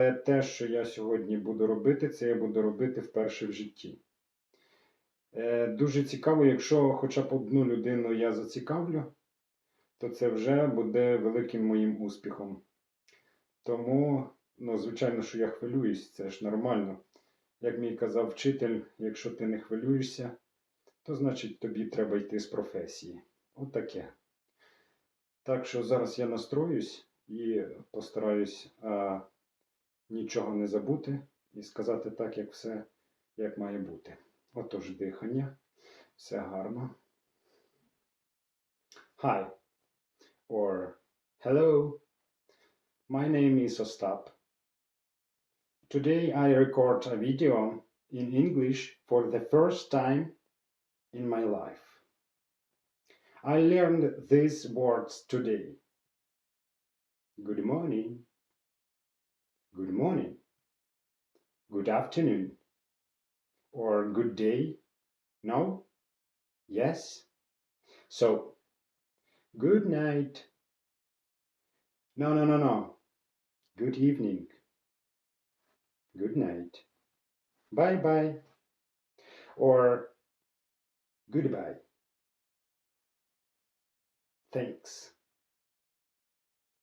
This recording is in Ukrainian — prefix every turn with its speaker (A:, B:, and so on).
A: Е, Те, що я сьогодні буду робити, це я буду робити вперше в житті. Е, Дуже цікаво, якщо хоча б одну людину я зацікавлю, то це вже буде великим моїм успіхом. Тому, ну, звичайно, що я хвилююсь, це ж нормально. Як мій казав вчитель, якщо ти не хвилюєшся, то значить тобі треба йти з професії. Отаке. Так що зараз я настроюсь і постараюсь а, нічого не забути і сказати так, як все як має бути. Отож, дихання. Все гарно. Hi. Or hello. My name is Ostap. Today I record a video in English for the first time in my life. I learned these words today. Good morning. Good morning. Good afternoon. Or good day. No? Yes? So, good night. No, no, no, no. Good evening. Good night. Bye bye. Or goodbye. Thanks.